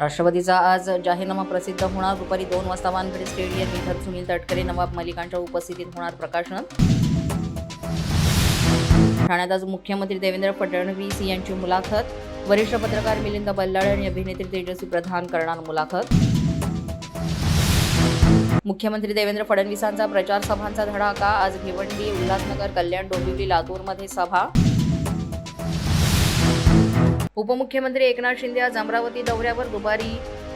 राष्ट्रवादीचा आज जाहीरनामा प्रसिद्ध होणार. दुपारी दोन वाजता वानखेडे स्टेडियम इथं सुनील तटकरे नवाब मलिकांच्या उपस्थितीत होणार प्रकाशन. ठाण्यात आज मुख्यमंत्री देवेंद्र फडणवीस यांची मुलाखत. वरिष्ठ पत्रकार मिलिंद बल्लाळ आणि अभिनेत्री तेजस्वी प्रधान करणार मुलाखत. मुख्यमंत्री देवेंद्र फडणवीसांचा प्रचार सभांचा धडाका. आज भिवंडी उल्हासनगर कल्याण डोंबिवली लातूरमध्ये सभा. उपमुख्यमंत्री एकनाथ शिंदे आज अमरावती दौऱ्यावर. दुपारी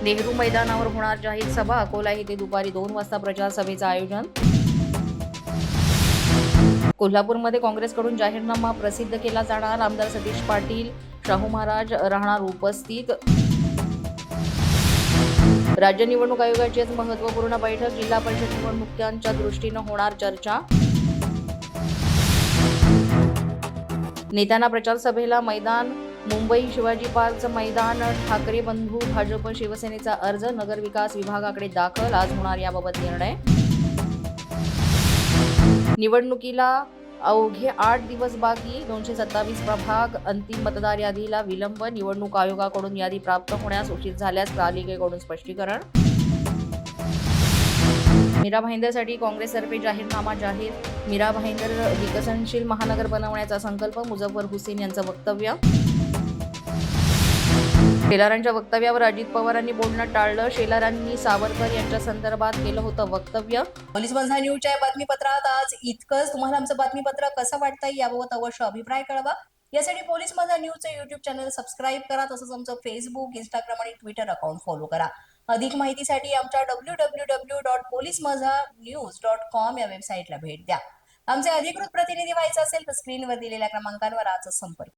नेहरू मैदानावर होणार जाहीर सभा. अकोला येथे दुपारी दोन वाजता प्रचार सभेचं आयोजन. कोल्हापूरमध्ये काँग्रेसकडून जाहीरनामा प्रसिद्ध केला जाणार. आमदार सतीश पाटील शाहू महाराज राहणार उपस्थित. राज्य निवडणूक आयोगाची आज महत्त्वपूर्ण बैठक. जिल्हा परिषद निवडणुकांच्या दृष्टीनं होणार चर्चा. नेत्यांना प्रचार सभेला मैदान मुंबई शिवाजी पार्कचं मैदान ठाकरे बंधू भाजप शिवसेनेचा अर्ज नगरविकास विभागाकडे दाखल. आज होणार याबाबत निर्णय. निवडणुकीला अवघे आठ दिवस बाकी. दोनशे सत्तावीस प्रभाग अंतिम मतदार यादीला विलंब. निवडणूक आयोगाकडून यादी प्राप्त होण्यास उशीर झाल्यास पालिकेकडून स्पष्टीकरण. मीरा भाईंदरसाठी काँग्रेसतर्फे जाहीरनामा जाहीर. मीरा भाईंदर विकसनशील महानगर बनवण्याचा संकल्प मुझफ्फर हुसेन यांचं वक्तव्य. शेलारांच्या वक्तव्यावर अजित पवारांनी बोलणं टाळलं. शेलारांनी सावरकर यांच्या संदर्भात केलं होतं वक्तव्य. पोलीस बंधा न्यूजच्या या बातमीपत्रात आज इतकंच. तुम्हाला आमचं बातमीपत्र कसं वाटतंय याबाबत अवश्य अभिप्राय कळवा. यासाठी पोलीस माझा न्यूजचं युट्यूब चॅनल सबस्क्राईब करा तसंच आमचं फेसबुक इंस्टाग्राम आणि ट्विटर अकाउंट फॉलो करा. अधिक माहितीसाठी आमच्या W W W police Majha news dot com या वेबसाईटला भेट द्या. आमचे अधिकृत प्रतिनिधी व्हायचं असेल तर स्क्रीनवर दिलेल्या क्रमांकांवर आजच संपर्क